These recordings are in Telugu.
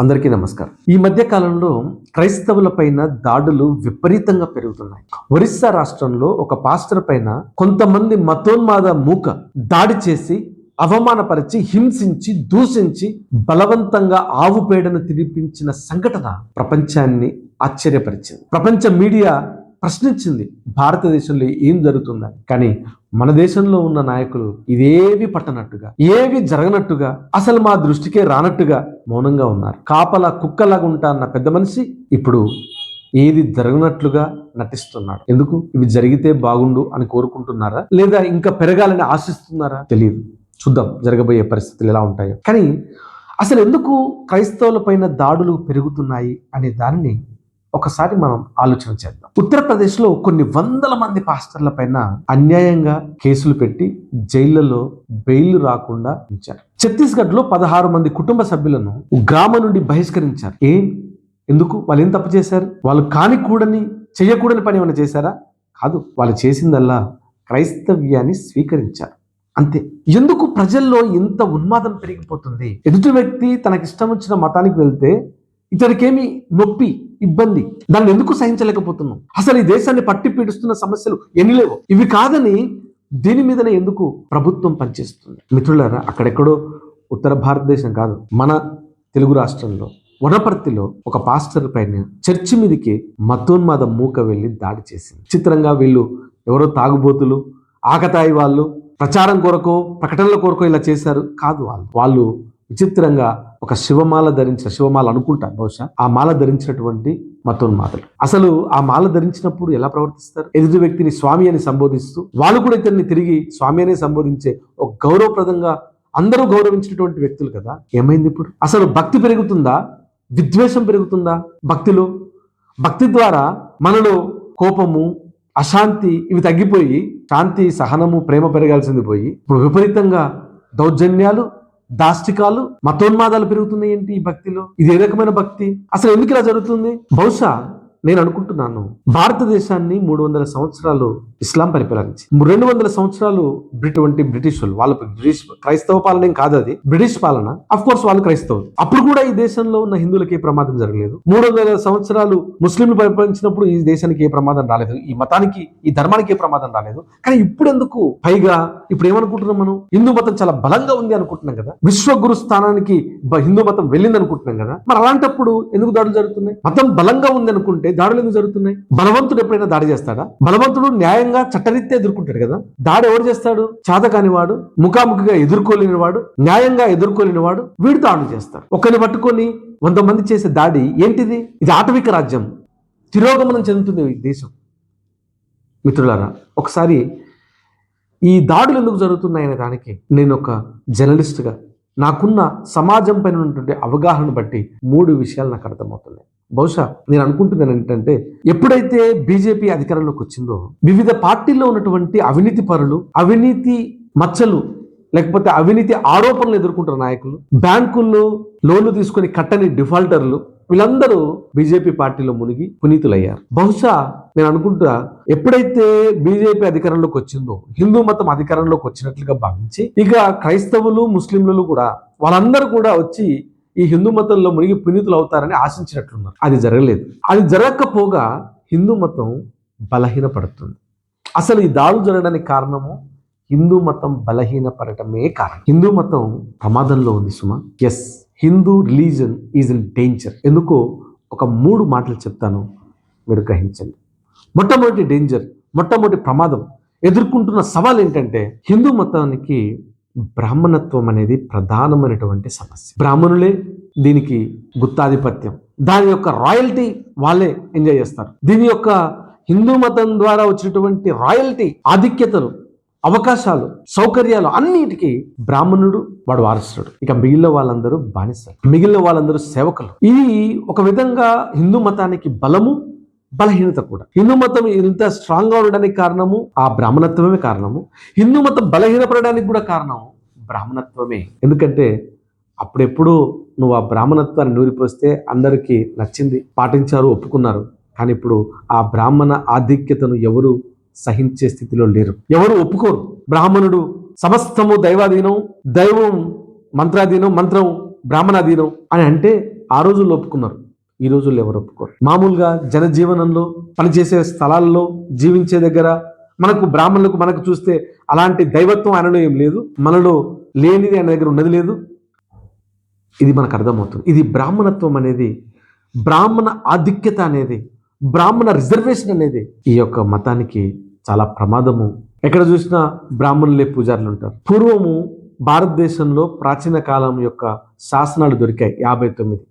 అందరికీ నమస్కారం. ఈ మధ్య కాలంలో క్రైస్తవులపైన దాడులు విపరీతంగా పెరుగుతున్నాయి. ఒరిస్సా రాష్ట్రంలో ఒక పాస్టర్ పైన కొంతమంది మతోన్మాద మూక దాడి చేసి అవమానపరిచి హింసించి దూషించి బలవంతంగా ఆవు పేడను తినిపించిన సంఘటన ప్రపంచాన్ని ఆశ్చర్యపరిచింది. ప్రపంచ మీడియా ప్రశ్నించింది. భారతదేశంలో ఏం జరుగుతుందని కానీ మన దేశంలో ఉన్న నాయకులు ఇదేవి పట్టనట్టుగా ఏవి జరగనట్టుగా అసలు మా దృష్టికే రానట్టుగా మౌనంగా ఉన్నారు. కాపల కుక్కలాగా ఉంటా అన్న పెద్ద మనిషి ఇప్పుడు ఏది జరగనట్లుగా నటిస్తున్నాడు. ఎందుకు? ఇవి జరిగితే బాగుండు అని కోరుకుంటున్నారా? లేదా ఇంకా పెరగాలని ఆశిస్తున్నారా? తెలియదు చూద్దాం జరగబోయే పరిస్థితులు ఎలా ఉంటాయో. కానీ అసలు ఎందుకు క్రైస్తవులపైన దాడులు పెరుగుతున్నాయి అనే దానిని ఒకసారి మనం ఆలోచన చేద్దాం. ఉత్తరప్రదేశ్లో కొన్ని వందల మంది పాస్టర్ల పైన అన్యాయంగా కేసులు పెట్టి జైళ్ళలో బెయిల్ రాకుండా ఉంచారు. ఛత్తీస్గఢ్లో పదహారు మంది కుటుంబ సభ్యులను గ్రామం నుండి బహిష్కరించారు. ఏం? ఎందుకు? వాళ్ళు ఏం తప్పు చేశారు? వాళ్ళు కాని కూడని చేయకూడని పని ఏమైనా చేశారా? కాదు వాళ్ళు చేసిందల్లా క్రైస్తవ్యాన్ని స్వీకరించారు. అంతే. ఎందుకు ప్రజల్లో ఇంత ఉన్మాదం పెరిగిపోతుంది? ఎదుటి వ్యక్తి తనకిష్టం వచ్చిన మతానికి వెళ్తే ఇతడికేమి నొప్పి ఇబ్బంది. దాన్ని ఎందుకు సహించలేకపోతున్నాం? అసలు ఈ దేశాన్ని పట్టి పీడిస్తున్న సమస్యలు ఎన్ని లేవు? ఇవి కాదని దీని మీదనే ఎందుకు ప్రభుత్వం పనిచేస్తుంది? మిత్రులారా అక్కడెక్కడో ఉత్తర భారతదేశం కాదు మన తెలుగు రాష్ట్రంలో వనపర్తిలో ఒక పాస్టర్ పైన చర్చి మీదకి మతోన్మాద మూక వెళ్ళి దాడి చేసింది. చిత్రంగా వీళ్ళు ఎవరో తాగుబోతులు ఆకతాయి వాళ్ళు ప్రచారం కొరకో ప్రకటనల కొరకో ఇలా చేశారు. కాదు వాళ్ళు. వాళ్ళు విచిత్రంగా ఒక శివమాల ధరించిన శివమాల అనుకుంటా బహుశా ఆ మాల ధరించినటువంటి మతోన్మాదులు అసలు ఆ మాల ధరించినప్పుడు ఎలా ప్రవర్తిస్తారు? ఎదుటి వ్యక్తిని స్వామి అని సంబోధిస్తూ వాళ్ళు కూడా ఇతన్ని తిరిగి స్వామి అనే సంబోధించే ఒక గౌరవప్రదంగా అందరూ గౌరవించినటువంటి వ్యక్తులు కదా? ఏమైంది ఇప్పుడు? అసలు భక్తి పెరుగుతుందా? విద్వేషం పెరుగుతుందా భక్తిలో? భక్తి ద్వారా మనలో కోపము అశాంతి ఇవి తగ్గిపోయి శాంతి సహనము ప్రేమ పెరగాల్సింది పోయి ఇప్పుడు విపరీతంగా దౌర్జన్యాలు దాష్టికాలు మతోన్మాదాలు పెరుగుతున్నాయి ఏంటి ఈ భక్తిలో? ఇది ఏ రకమైన భక్తి? అసలు ఎందుకు ఇలా జరుగుతుంది? బహుశా నేను అనుకుంటున్నాను. భారతదేశాన్ని మూడు వందల సంవత్సరాలు ఇస్లాం పరిపాలించి రెండు వందల సంవత్సరాలు బ్రిటువంటి బ్రిటిష్ వాళ్ళు వాళ్ళ బ్రిటిష్ క్రైస్తవ పాలన ఏం కాదు అది. బ్రిటిష్ పాలన అఫ్ కోర్స్ వాళ్ళు క్రైస్తవులు. అప్పుడు కూడా ఈ దేశంలో ఉన్న హిందువులకి ఏ ప్రమాదం జరగలేదు. మూడు వందల సంవత్సరాలు ముస్లింలు పరిపాలించినప్పుడు ఈ దేశానికి ఏ ప్రమాదం రాలేదు. ఈ మతానికి ఈ ధర్మానికి ఏ ప్రమాదం రాలేదు. కానీ ఇప్పుడు ఎందుకు? పైగా ఇప్పుడు ఏమనుకుంటున్నాం మనం? హిందూ మతం చాలా బలంగా ఉంది అనుకుంటున్నాం కదా. విశ్వగురు స్థానానికి హిందూ మతం వెళ్ళింది అనుకుంటున్నాం కదా. మరి అలాంటప్పుడు ఎందుకు దాడులు జరుగుతున్నాయి? మతం బలంగా ఉంది అనుకుంటే దాడులు ఎందుకు జరుగుతున్నాయి? బలవంతుడు ఎప్పుడైనా దాడి చేస్తాడా? బలవంతుడు న్యాయంగా చట్టరీత్యా ఎదుర్కొంటాడు కదా. దాడి ఎవరు చేస్తాడు? చాతకాని వాడు ముఖాముఖిగా ఎదుర్కోలేని వాడు న్యాయంగా ఎదుర్కోలేని వాడు వీడు దాడులు చేస్తాడు. ఒకరిని పట్టుకొని వంద మంది చేసే దాడి ఏంటిది? ఇది ఆటవిక రాజ్యం. తిరోగమనం చెందుతుంది ఈ దేశం. మిత్రులారా ఒకసారి ఈ దాడులు ఎందుకు జరుగుతున్నాయనే దానికి నేను ఒక జర్నలిస్ట్గా నాకున్న సమాజం పైన ఉన్నటువంటి అవగాహన బట్టి మూడు విషయాలు నాకు అర్థమవుతున్నాయి. బహుశా నేను అనుకుంటున్నాను ఏంటంటే ఎప్పుడైతే బీజేపీ అధికారంలోకి వచ్చిందో వివిధ పార్టీల్లో ఉన్నటువంటి అవినీతి పరులు అవినీతి మచ్చలు లేకపోతే అవినీతి ఆరోపణలు ఎదుర్కొంటున్న నాయకులు బ్యాంకుల్లో లోన్లు తీసుకొని కట్టని డిఫాల్టర్లు వీళ్ళందరూ బీజేపీ పార్టీలో మునిగి పునీతులయ్యారు. బహుశా నేను అనుకుంటా ఎప్పుడైతే బీజేపీ అధికారంలోకి వచ్చిందో హిందూ మతం అధికారంలోకి వచ్చినట్లుగా భావించి ఇక క్రైస్తవులు ముస్లింలు కూడా వాళ్ళందరూ కూడా వచ్చి ఈ హిందూ మతంలో మునిగి పునీతులు అవుతారని ఆశించినట్లున్నారు. అది జరగలేదు. అది జరగకపోగా హిందూ మతం బలహీనపడుతుంది. అసలు ఈ దాడులు జరగడానికి కారణము హిందూ మతం బలహీనపడటమే కారణం. హిందూ మతం ప్రమాదంలో ఉంది Suma. Yes Hindu religion is in danger ఎందుకో ఒక మూడు మాటలు చెప్తాను మీరు గ్రహించండి. మొట్టమొదటి డేంజర్ మొట్టమొదటి ప్రమాదం ఎదుర్కొంటున్న సవాల్ ఏంటంటే హిందూ మతానికి బ్రాహ్మణత్వం అనేది ప్రధానమైనటువంటి సమస్య. బ్రాహ్మణులే దీనికి గుత్తాధిపత్యం. దాని యొక్క రాయల్టీ వాళ్ళే ఎంజాయ్ చేస్తారు. దీని యొక్క హిందూ మతం ద్వారా వచ్చినటువంటి రాయల్టీ ఆధిక్యతలు అవకాశాలు సౌకర్యాలు అన్నిటికీ బ్రాహ్మణుడు వాడు వారసుడు. ఇక మిగిలిన వాళ్ళందరూ బానిసలు. మిగిలిన వాళ్ళందరూ సేవకులు. ఇది ఒక విధంగా హిందూ మతానికి బలము బలహీనత కూడా. హిందూ మతం ఇంత స్ట్రాంగ్గా ఉండడానికి కారణము ఆ బ్రాహ్మణత్వమే కారణము. హిందూ మతం బలహీనపడడానికి కూడా కారణం బ్రాహ్మణత్వమే. ఎందుకంటే అప్పుడెప్పుడు నువ్వు ఆ బ్రాహ్మణత్వాన్ని నూరిపోస్తే అందరికీ నచ్చింది. పాటించారు ఒప్పుకున్నారు. కానీ ఇప్పుడు ఆ బ్రాహ్మణ ఆధిక్యతను ఎవరు సహించే స్థితిలో లేరు. ఎవరు ఒప్పుకోరు. బ్రాహ్మణుడు సమస్తము దైవాధీనం దైవం మంత్రాధీనం మంత్రం బ్రాహ్మణాధీనం అని అంటే ఆ రోజుల్లో ఒప్పుకున్నారు. ఈ రోజుల్లో ఎవరు ఒప్పుకోరు. మామూలుగా జనజీవనంలో పనిచేసే స్థలాల్లో జీవించే దగ్గర మనకు బ్రాహ్మణులకు మనకు చూస్తే అలాంటి దైవత్వం ఆయనలో ఏం లేదు. మనలో లేనిది ఆయన దగ్గర ఉన్నది లేదు. ఇది మనకు అర్థమవుతుంది. ఇది బ్రాహ్మణత్వం అనేది బ్రాహ్మణ ఆధిక్యత అనేది బ్రాహ్మణ రిజర్వేషన్ అనేది ఈ యొక్క మతానికి చాలా ప్రమాదము. ఎక్కడ చూసినా బ్రాహ్మణులే పూజారులు ఉంటారు. పూర్వము భారతదేశంలో ప్రాచీన కాలం యొక్క శాసనాలు దొరికాయి యాభై తొమ్మిది.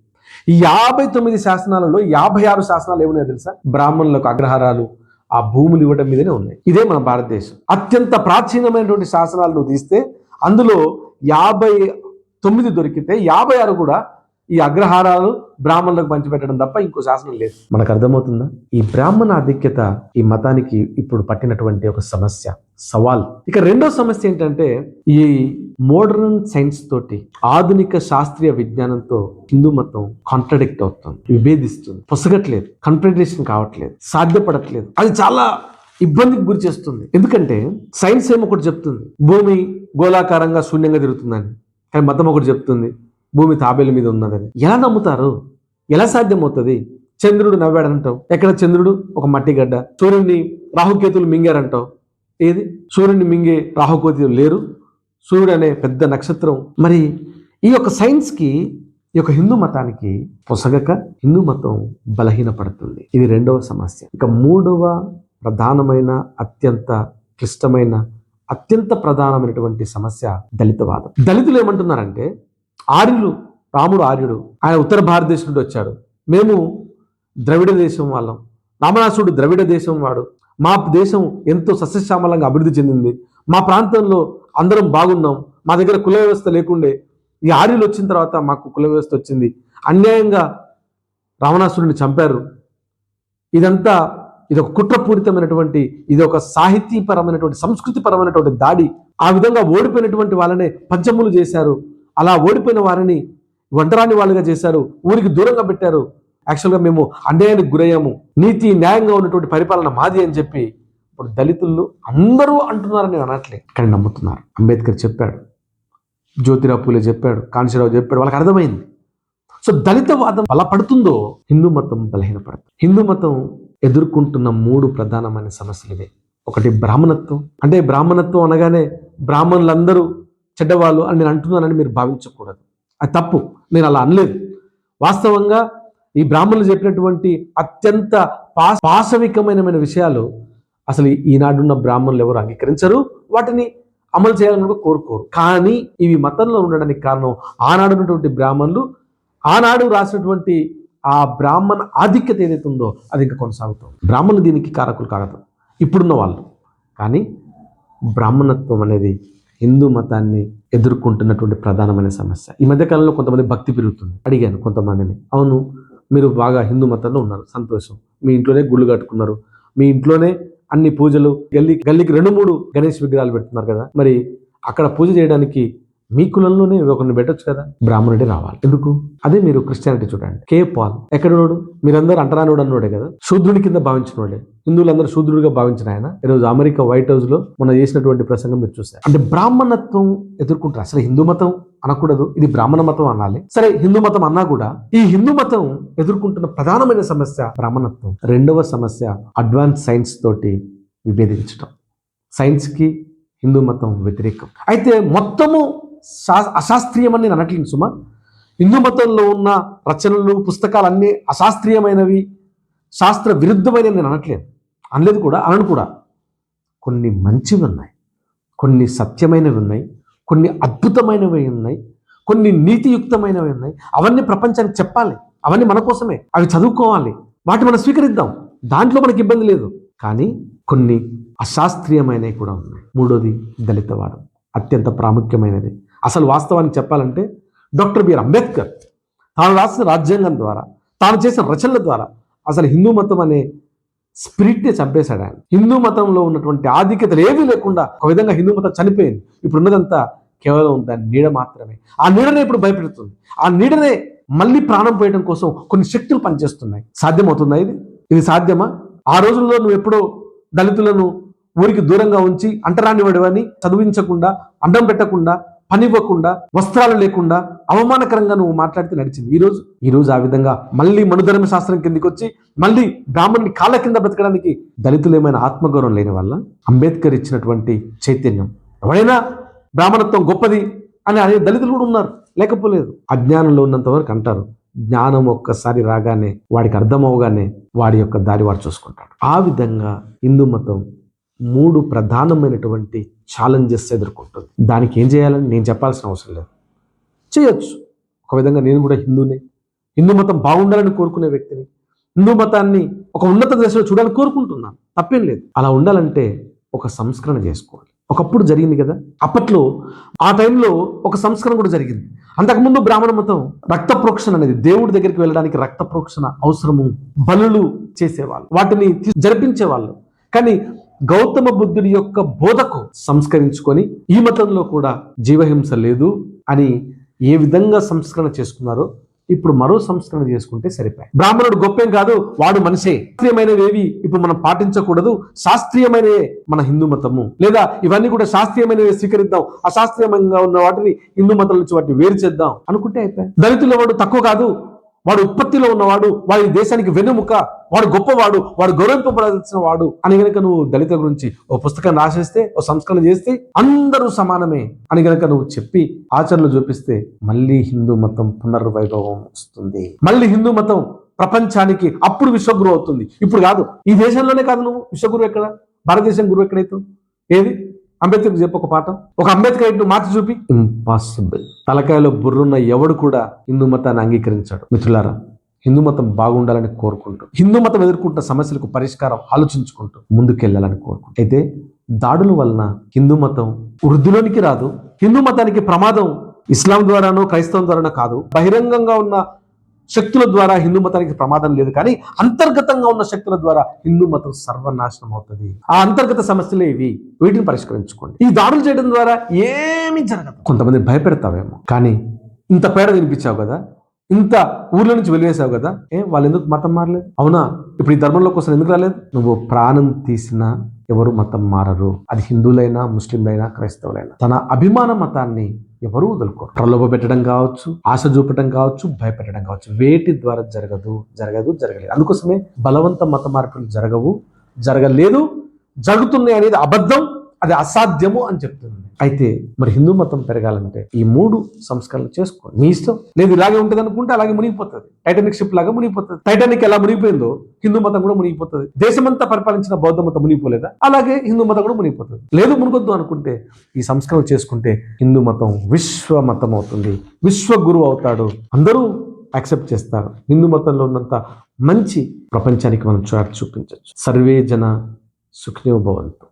ఈ యాభై తొమ్మిది శాసనాలలో యాభై ఆరు శాసనాలు ఏమున్నాయో తెలుసా? బ్రాహ్మణులకు అగ్రహారాలు ఆ భూములు ఇవ్వడం మీదనే ఉన్నాయి. ఇదే మన భారతదేశం. అత్యంత ప్రాచీనమైనటువంటి శాసనాలు నువ్వు తీస్తే అందులో యాభై తొమ్మిది దొరికితే యాభై ఆరు కూడా ఈ అగ్రహారాలు బ్రాహ్మణులకు పంచిపెట్టడం తప్ప ఇంకో శాసనం లేదు. మనకు అర్థమవుతుందా? ఈ బ్రాహ్మణ ఆధిక్యత ఈ మతానికి ఇప్పుడు పట్టినటువంటి ఒక సమస్య సవాల్. ఇక రెండో సమస్య ఏంటంటే ఈ మోడర్న్ సైన్స్ తోటి ఆధునిక శాస్త్రీయ విజ్ఞానంతో హిందూ మతం కాంట్రడిక్ట్ అవుతుంది విభేదిస్తుంది. పొసగట్లేదు కన్ఫెడరేషన్ కావట్లేదు సాధ్యపడట్లేదు. అది చాలా ఇబ్బందికి గురి చేస్తుంది. ఎందుకంటే సైన్స్ ఏమో ఒకటి చెప్తుంది భూమి గోళాకారంగా శూన్యంగా తిరుగుతుందని. కానీ మతం ఒకటి చెప్తుంది భూమి తాబేలు మీద ఉన్నదని. ఎలా నమ్ముతారు? ఎలా సాధ్యమవుతుంది? చంద్రుడు నవ్వాడంటావు. ఎక్కడ చంద్రుడు? ఒక మట్టి గడ్డ. సూర్యుడిని రాహుకేతులు మింగారంటావు. ఏది? సూర్యుడిని మింగే రాహుకేతులు లేరు. సూర్యుడు అనే పెద్ద నక్షత్రం. మరి ఈ యొక్క సైన్స్కి ఈ యొక్క హిందూ మతానికి పొసగక హిందూ మతం బలహీనపడుతుంది. ఇది రెండవ సమస్య. ఇక మూడవ ప్రధానమైన అత్యంత క్లిష్టమైన అత్యంత ప్రధానమైనటువంటి సమస్య దళితవాదం. దళితులు ఏమంటున్నారంటే ఆర్యులు రాముడు ఆర్యుడు. ఆయన ఉత్తర భారతదేశం నుండి వచ్చాడు. మేము ద్రవిడ దేశం వాళ్ళం. రామనాసుడు ద్రవిడ దేశం వాడు. మా దేశం ఎంతో సస్యశ్యామలంగా అభివృద్ధి చెందింది. మా ప్రాంతంలో అందరం బాగున్నాం. మా దగ్గర కుల వ్యవస్థ లేకుండే. ఈ ఆర్యులు వచ్చిన తర్వాత మాకు కుల వ్యవస్థ వచ్చింది. అన్యాయంగా రావణాసురుడిని చంపారు. ఇదంతా ఇది ఒక కుట్రపూరితమైనటువంటి ఇది ఒక సాహితీపరమైనటువంటి సంస్కృతిపరమైనటువంటి దాడి. ఆ విధంగా ఓడిపోయినటువంటి వాళ్ళనే పంచములు చేశారు. అలా ఓడిపోయిన వారిని ఒంటరాని వాళ్ళుగా చేశారు. ఊరికి దూరంగా పెట్టారు. యాక్చువల్గా మేము అన్యాయానికి గురయ్యాము. నీతి న్యాయంగా ఉన్నటువంటి పరిపాలన మాది అని చెప్పి ఇప్పుడు దళితులు అందరూ అంటున్నారని అనట్లే. కానీ నమ్ముతున్నారు. అంబేద్కర్ చెప్పాడు. జ్యోతిరావు పూలే చెప్పాడు. కాంశీరావు చెప్పాడు. వాళ్ళకి అర్థమైంది. సో దళితవాదం బలపడుతుందో హిందూ మతం బలహీనపడుతుంది. హిందూ మతం ఎదుర్కొంటున్న మూడు ప్రధానమైన సమస్యలు ఇవే. ఒకటి బ్రాహ్మణత్వం. అంటే బ్రాహ్మణత్వం అనగానే బ్రాహ్మణులందరూ చెడ్డవాళ్ళు అని నేను అంటున్నానని మీరు భావించకూడదు. అది తప్పు. నేను అలా అనలేదు. వాస్తవంగా ఈ బ్రాహ్మణులు చెప్పినటువంటి అత్యంత పా పాశవికమైన విషయాలు అసలు ఈనాడున్న బ్రాహ్మణులు ఎవరు అంగీకరించరు? వాటిని అమలు చేయాలని కూడా కోరుకోరు. కానీ ఇవి మతంలో ఉండడానికి కారణం ఆనాడు ఉన్నటువంటి బ్రాహ్మణులు ఆనాడు రాసినటువంటి ఆ బ్రాహ్మణ ఆధిక్యత ఏదైతే ఉందో అది ఇంకా కొనసాగుతుంది. బ్రాహ్మణులు దీనికి కారకులు కాగదు ఇప్పుడున్న వాళ్ళు. కానీ బ్రాహ్మణత్వం అనేది హిందూ మతాన్ని ఎదుర్కొంటున్నటువంటి ప్రధానమైన సమస్య. ఈ మధ్య కాలంలో కొంతమంది భక్తి పెరుగుతుంది. అడిగాను కొంతమందిని అవును మీరు బాగా హిందూ మతంలో ఉన్నారు. సంతోషం. మీ ఇంట్లోనే గుళ్ళు కట్టుకున్నారు. మీ ఇంట్లోనే అన్ని పూజలు గల్లీ గల్లీకి రెండు మూడు గణేష్ విగ్రహాలు పెడుతున్నారు కదా. మరి అక్కడ పూజ చేయడానికి మీ కులంలోనే ఒకరిని పెట్టొచ్చు కదా? బ్రాహ్మణుడే రావాలి. ఎందుకు? అదే మీరు క్రిస్టియానిటీ చూడండి. కే పాల్. ఎక్కడోడు మీరందరూ అంటరానోడు అన్నోడే కదా? శూద్రుడి కింద భావించినోడే హిందువులందరూ శూద్రుడిగా భావించిన ఆయన. ఈరోజు అమెరికా వైట్ హౌస్లో మొన్న చేసినటువంటి ప్రసంగం మీరు చూస్తారు అంటే బ్రాహ్మణత్వం ఎదుర్కొంటారు. అసలు హిందూ మతం అనకూడదు. ఇది బ్రాహ్మణ మతం అనాలి. సరే హిందూ మతం అన్నా కూడా ఈ హిందూ మతం ఎదుర్కొంటున్న ప్రధానమైన సమస్య బ్రాహ్మణత్వం. రెండవ సమస్య అడ్వాన్స్ సైన్స్ తోటి విభేదించడం సైన్స్కి హిందూ మతం వ్యతిరేకం. అయితే మొత్తము శా అశాస్త్రీయమని నేను అనట్లేదు సుమ. హిందూ మతంలో ఉన్న రచనలు పుస్తకాలన్నీ అశాస్త్రీయమైనవి శాస్త్ర విరుద్ధమైనవి నేను అనట్లేదు అనలేదు కూడా అనను కూడా. కొన్ని మంచివి ఉన్నాయి కొన్ని సత్యమైనవి ఉన్నాయి కొన్ని అద్భుతమైనవి ఉన్నాయి కొన్ని నీతియుక్తమైనవి ఉన్నాయి. అవన్నీ ప్రపంచానికి చెప్పాలి. అవన్నీ మన కోసమే. అవి చదువుకోవాలి. వాటి మనం స్వీకరిద్దాం. దాంట్లో మనకి ఇబ్బంది లేదు. కానీ కొన్ని అశాస్త్రీయమైనవి కూడా ఉన్నాయి. మూడోది దళితవాదం. అత్యంత ప్రాముఖ్యమైనది. అసలు వాస్తవానికి చెప్పాలంటే డాక్టర్ బిఆర్ అంబేద్కర్ తాను రాసిన రాజ్యాంగం ద్వారా తాను చేసిన రచనల ద్వారా అసలు హిందూ మతం అనే స్పిరిట్ని చంపేశాడు ఆయన. హిందూ మతంలో ఉన్నటువంటి ఆధిక్యతలు ఏమీ లేకుండా ఒక విధంగా హిందూ మతం చనిపోయింది. ఇప్పుడు ఉన్నదంతా కేవలం దాని నీడ మాత్రమే. ఆ నీడనే ఇప్పుడు భయపెడుతుంది. ఆ నీడనే మళ్ళీ ప్రాణం పోయడం కోసం కొన్ని శక్తులు పనిచేస్తున్నాయి. సాధ్యమవుతుందా ఇది? ఇది సాధ్యమా? ఆ రోజుల్లో నువ్వు ఎప్పుడో దళితులను ఊరికి దూరంగా ఉంచి అంటరాని వాడివని చదివించకుండా అడ్డం పెట్టకుండా పనివ్వకుండా వస్త్రాలు లేకుండా అవమానకరంగా నువ్వు మాట్లాడితే నడిచింది. ఈరోజు ఈరోజు ఆ విధంగా మళ్ళీ మనుధర్మ శాస్త్రం కిందకి వచ్చి మళ్ళీ బ్రాహ్మణుని కాళ్ళ కింద బ్రతకడానికి దళితులు ఏమైనా ఆత్మగౌరవం లేని వల్ల అంబేద్కర్ ఇచ్చినటువంటి చైతన్యం. ఎవరైనా బ్రాహ్మణత్వం గొప్పది అని అనే దళితులు కూడా ఉన్నారు. లేకపోలేదు. అజ్ఞానంలో ఉన్నంత వరకు అంటారు జ్ఞానం ఒక్కసారి రాగానే వాడికి అర్థమవగానే వాడి యొక్క దారి వాడు చూసుకుంటాడు. ఆ విధంగా హిందూ మతం మూడు ప్రధానమైనటువంటి ఛాలెంజెస్ ఎదుర్కొంటుంది. దానికి ఏం చేయాలని నేను చెప్పాల్సిన అవసరం లేదు. చేయొచ్చు. ఒక విధంగా నేను కూడా హిందూనే హిందూ మతం బాగుండాలని కోరుకునే వ్యక్తిని. హిందూ మతాన్ని ఒక ఉన్నత దశలో చూడాలని కోరుకుంటున్నాను. తప్పేం లేదు. అలా ఉండాలంటే ఒక సంస్కరణ చేసుకోవాలి. ఒకప్పుడు జరిగింది కదా. అప్పట్లో ఆ టైంలో ఒక సంస్కరణ కూడా జరిగింది. అంతకుముందు బ్రాహ్మణ మతం రక్త ప్రోక్షణ అనేది దేవుడి దగ్గరికి వెళ్ళడానికి రక్త ప్రోక్షణ అవసరము బలులు చేసేవాళ్ళు. వాటిని జరిపించే జరిపించేవాళ్ళు. కానీ గౌతమ బుద్ధుడి యొక్క బోధకు సంస్కరించుకొని ఈ మతంలో కూడా జీవహింస లేదు అని ఏ విధంగా సంస్కరణ చేసుకున్నారో ఇప్పుడు మరో సంస్కరణ చేసుకుంటే సరిపోయి బ్రాహ్మణుడు గొప్పేం కాదు వాడు మనిషే. శాస్త్రీయమైనవేవి ఇప్పుడు మనం పాటించకూడదు శాస్త్రీయమైనవే మన హిందూ మతము. లేదా ఇవన్నీ కూడా శాస్త్రీయమైనవి స్వీకరిద్దాం అశాస్త్రీయంగా ఉన్న వాటిని హిందూ మతం నుంచి వాటిని వేరు చేద్దాం అనుకుంటే అయిపోయి దళితుల వాడు తక్కువ కాదు వాడు ఉత్పత్తిలో ఉన్నవాడు వాడి దేశానికి వెన్నుముక వాడు గొప్పవాడు వాడు గౌరవింపబడాల్సిన వాడు అని గనక నువ్వు దళితుల గురించి ఓ పుస్తకం రాసేస్తే ఓ సంస్కరణ చేస్తే అందరూ సమానమే అని గనక నువ్వు చెప్పి ఆచరణలు చూపిస్తే మళ్ళీ హిందూ మతం పునర్వైభవం వస్తుంది. మళ్ళీ హిందూ మతం ప్రపంచానికి అప్పుడు విశ్వగురు అవుతుంది. ఇప్పుడు కాదు ఈ దేశంలోనే కాదు నువ్వు. విశ్వగురు ఎక్కడ? భారతదేశం గురువు ఎక్కడైతే? ఏది? అంబేద్కర్ చెప్పు ఒక పాఠం. ఒక అంబేద్కర్ ఇటు మార్చి చూపి. ఇంపాసిబుల్ తలకాయలో బుర్రున్న ఎవడు కూడా హిందూ మతాన్ని అంగీకరించాడు. మిత్రులారా హిందూ మతం బాగుండాలని కోరుకుంటూ హిందూ మతం ఎదుర్కొంటున్న సమస్యలకు పరిష్కారం ఆలోచించుకుంటూ ముందుకెళ్ళాలని కోరుకుంటూ. అయితే దాడుల వలన హిందూ మతం వృద్ధిలోనికి రాదు. హిందూ మతానికి ప్రమాదం ఇస్లాం ద్వారానో క్రైస్తవం ద్వారానో కాదు. బహిరంగంగా ఉన్న శక్తుల ద్వారా హిందూ మతానికి ప్రమాదం లేదు కానీ అంతర్గతంగా ఉన్న శక్తుల ద్వారా హిందూ మతం సర్వనాశనం అవుతుంది. ఆ అంతర్గత సమస్యలే ఇవి వీటిని పరిష్కరించుకోండి. ఈ దాడులు చేయడం ద్వారా ఏమీ జరగదు. కొంతమంది భయపెడతావేమో. కానీ ఇంత పేడ వినిపించావు కదా? ఇంత ఊర్లో నుంచి వెలివేసావు కదా? ఏ వాళ్ళు ఎందుకు మతం మారలేదు? అవునా? ఇప్పుడు ఈ ధర్మంలో కోసం ఎందుకు రాలేదు? నువ్వు ప్రాణం తీసినా ఎవరు మతం మారరు. అది హిందువులైనా ముస్లింలైనా క్రైస్తవులైనా. తన అభిమాన మతాన్ని ఎవరు వదులుకోరు. ప్రలోభ పెట్టడం కావచ్చు ఆశ చూపడం కావచ్చు భయపెట్టడం కావచ్చు. వేటి ద్వారా జరగదు జరగదు జరగలేదు. అందుకోసమే బలవంత మత మార్పులు జరగవు జరగలేదు జరుగుతున్నాయి అనేది అబద్ధం. అది అసాధ్యము అని చెప్తుంది. అయితే మరి హిందూ మతం పెరగాలంటే ఈ మూడు సంస్కరణలు చేసుకోండి మీ ఇష్టం. లేదు ఇలాగే ఉంటుంది అనుకుంటే అలాగే మునిగిపోతుంది. టైటానిక్ షిప్ లాగా మునిగిపోతుంది. టైటానిక్ ఎలా మునిగిపోయిందో హిందూ మతం కూడా మునిగిపోతుంది. దేశమంతా పరిపాలించిన బౌద్ధ మతం మునిగిపోలేదా? అలాగే హిందూ మతం కూడా మునిగిపోతుంది. లేదు మునిగొద్దు అనుకుంటే ఈ సంస్కరణ చేసుకుంటే హిందూ మతం విశ్వ మతం అవుతుంది. విశ్వ గురువు అవుతాడు. అందరూ యాక్సెప్ట్ చేస్తారు. హిందూ మతంలో ఉన్నంత మంచి ప్రపంచానికి మనం చాటి చూపించవచ్చు సర్వే జన సుఖినో భవంతు.